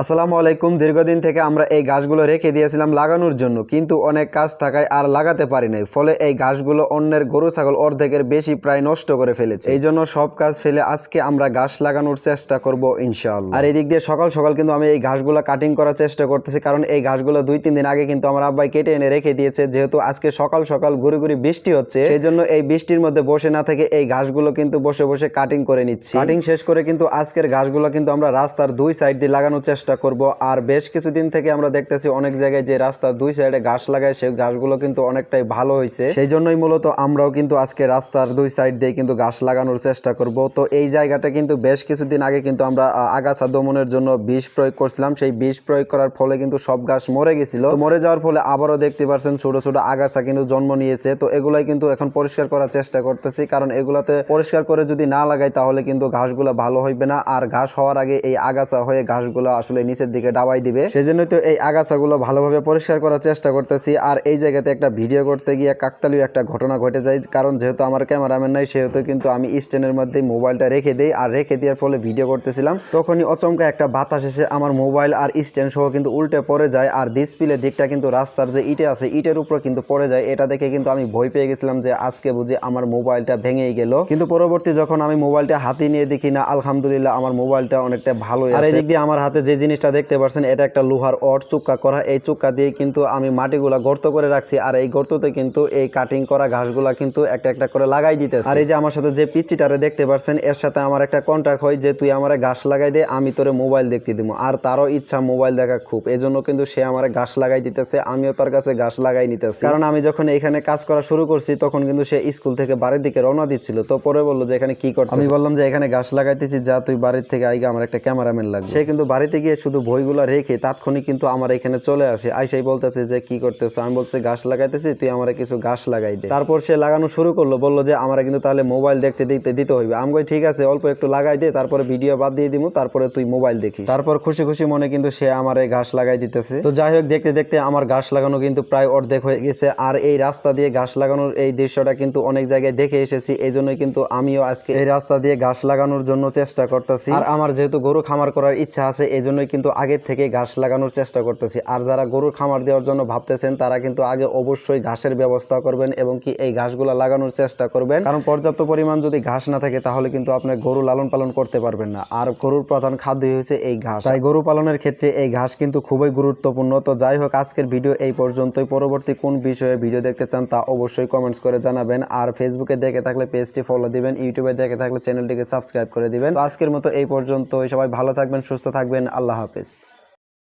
আসসালামু আলাইকুম। দীর্ঘদিন থেকে আমরা এই গাছগুলো রেখে দিয়েছিলাম লাগানোর জন্য, কিন্তু অনেক কাজ থাকায় আর লাগাতে পারি নাই। ফলে এই গাছগুলো অন্যের গরু, ছাগল অর্ধেকের বেশি প্রায় নষ্ট করে ফেলেছে। এই জন্য সব কাজ ফেলে আজকে আমরা গাছ লাগানোর চেষ্টা করব ইনশাআল্লাহ। আর এদিক দিয়ে সকাল সকাল কিন্তু আমি এই গাছগুলো কাটিং করার চেষ্টা করতেছি, কারণ এই গাছগুলো দুই, তিন দিন আগে কিন্তু আমার আব্বাই কেটে এনে রেখে দিয়েছে। যেহেতু আজকে সকাল সকাল গুড়ি গুড়ি বৃষ্টি হচ্ছে সেই জন্য এই বৃষ্টির মধ্যে বসে না থেকে এই গাছগুলো কিন্তু বসে বসে কাটিং করে নিচ্ছি। কাটিং শেষ করে কিন্তু আজকের গাছগুলো কিন্তু আমরা রাস্তার দুই সাইড দিয়ে লাগানোর চেষ্টা করব। আর বেশ কিছুদিন থেকে আমরা দেখতেছি অনেক জায়গায় যে রাস্তার দুই সাইডে ঘাস লাগায়, সেই ঘাসগুলো কিন্তু অনেকটাই ভালো হয়েছে সেই জন্যই মূলত আমরাও কিন্তু আজকে রাস্তার দুই সাইড দিয়ে কিন্তু ঘাস লাগানোর চেষ্টা করব। তো এই জায়গাটা কিন্তু বেশ কিছুদিন আগে কিন্তু আমরা আগাছা দমনের জন্য বিষ প্রয়োগ করছিলাম। সেই বিষ প্রয়োগ করার ফলে কিন্তু সব ঘাস মরে গেছিল। মরে যাওয়ার ফলে আবারও দেখতে পাচ্ছেন ছোট ছোট আগাছা কিন্তু জন্ম নিয়েছে। তো এগুলাই কিন্তু এখন পরিষ্কার করার চেষ্টা করতেছি। কারণ এগুলাতে পরিষ্কার করে যদি না লাগাই, তাহলে কিন্তু ঘাসগুলো ভালো হইবে না। আর ঘাস হওয়ার আগে এই আগাছা হয়ে ঘাসগুলো আসলে নিচের দিকে ডাবাই দিবে। সেজন্যই তো এই আগাছাগুলো ভালোভাবে পরিষ্কার করার চেষ্টা করতেছি। আর এই জায়গাতে একটা ভিডিও করতে গিয়ে কাকতালীয় একটা ঘটনা ঘটে যায়। কারণ যেহেতু আমার ক্যামেরাম্যান নাই সেহেতু কিন্তু আমি স্ট্যান্ডের মধ্যে মোবাইলটা রেখে দেই। আর রেখে দেওয়ার ফলে ভিডিও করতেছিলাম। তখনই অচমকা একটা বাতাস এসে আমার মোবাইল আর স্ট্যান্ড সহ কিন্তু উল্টে পড়ে যায়। আর ডিসপ্লে দিকটা কিন্তু রাস্তার যে ইটে আছে ইটের উপর কিন্তু পড়ে যায়। এটা দেখে কিন্তু আমি ভয় পেয়ে গেছিলাম যে আজকে বুঝি আমার মোবাইলটা ভেঙেই গেল। কিন্তু পরবর্তী যখন আমি মোবাইলটা হাতে নিয়ে দেখি না আলহামদুলিল্লাহ আমার মোবাইলটা অনেকটা ভালো আর এদিক দিয়ে আমার হাতে যে জিনিসটা দেখতে পাচ্ছেন এটা একটা লোহার অট চুক্কা করা। এই চুক্কা দিয়ে কিন্তু আমি মাটিগুলা গর্ত করে রাখছি আর এই গর্ততে কিন্তু এই কাটিং করা ঘাসগুলা কিন্তু একটা একটা করে লাগাই দিতেছে। আর এই যে আমার সাথে যে পিচ্চিটারে দেখতে পাচ্ছেন এর সাথে আমার একটা কন্ট্যাক্ট হয় যে তুই আমার ঘাস লাগাই দে আমি তোরে মোবাইল দেখতে দিব আর তারও ইচ্ছা মোবাইল দেখা খুব। এই জন্য কিন্তু সে আমার ঘাস লাগাই দিতেছে আমিও তার কাছে ঘাস লাগাই নিতেছি। কারণ আমি যখন এখানে কাজ করা শুরু করছি তখন কিন্তু সে স্কুল থেকে বাড়ির দিকে রওনা দিচ্ছিল। তো পরে বলল যে এখানে কি করতে আমি বললাম যে এখানে ঘাস লাগাইতেছি যা তুই বাড়ির থেকে আইগা আমার একটা ক্যামেরাম্যান লাগবে। সে কিন্তু বাড়িতে গিয়ে শুধু বইগুলো রেখে তাৎক্ষণিক কিন্তু আমার এখানে চলে আসে। আইসাই বলতেছে যে, কি করতেছো? আমি বলছি গাছ লাগাইতেছি, তুই আমার কিছু গাছ লাগাই দে। তারপর সে লাগানো শুরু করল, বলল যে, আমার কিন্তু তাহলে মোবাইল দেখতে দিতে দিতে হইবে। আমি ঠিক আছে, অল্প একটু লাগাই দে, তারপরে ভিডিও বাদ দিয়ে দিব তারপরে তুই মোবাইল দেখি তারপর খুশি খুশি মনে কিন্তু সে আমার এই ঘাস লাগাই দিতেছে। তো যাই হোক, দেখতে দেখতে আমার ঘাস লাগানো কিন্তু প্রায় অর্ধেক হয়ে গেছে। আর এই রাস্তা দিয়ে ঘাস লাগানোর এই দৃশ্যটা কিন্তু অনেক জায়গায় দেখে এসেছি। এই জন্যই কিন্তু আমিও আজকে এই রাস্তা দিয়ে ঘাস লাগানোর জন্য চেষ্টা করতেছি। আর আমার যেহেতু গরু খামার করার ইচ্ছা আছে এই জন্যই কিন্তু আগের থেকে ঘাস লাগানোর চেষ্টা করতেছি। আর যারা গরুর খামার দেওয়ার জন্য ভাবতেছেন, তারা কিন্তু আগে অবশ্যই ঘাসের ব্যবস্থা করবেন এবং কি এই ঘাসগুলো লাগানোর চেষ্টা করবেন। কারণ পর্যাপ্ত পরিমাণ যদি ঘাস না থাকে, তাহলে কিন্তু আপনার গরু লালন পালন করতে পারবেন না। আর গরুর প্রধান খাদ্যই হচ্ছে এই ঘাস। তাই গরু পালনের ক্ষেত্রে এই ঘাস কিন্তু খুবই গুরুত্বপূর্ণ। তো যাই হোক, আজকের ভিডিও এই পর্যন্তই। পরবর্তী কোন বিষয়ে ভিডিও দেখতে চান, তা অবশ্যই কমেন্টস করে জানাবেন। আর ফেসবুকে দেখে থাকলে পেজটি ফলো দিবেন ইউটিউবে দেখে থাকলে চ্যানেলটিকে সাবস্ক্রাইব করে দিবেন। আজকের মতো এই পর্যন্ত সবাই ভালো থাকবেন, সুস্থ থাকবেন। আল্লাহ হাফেজ।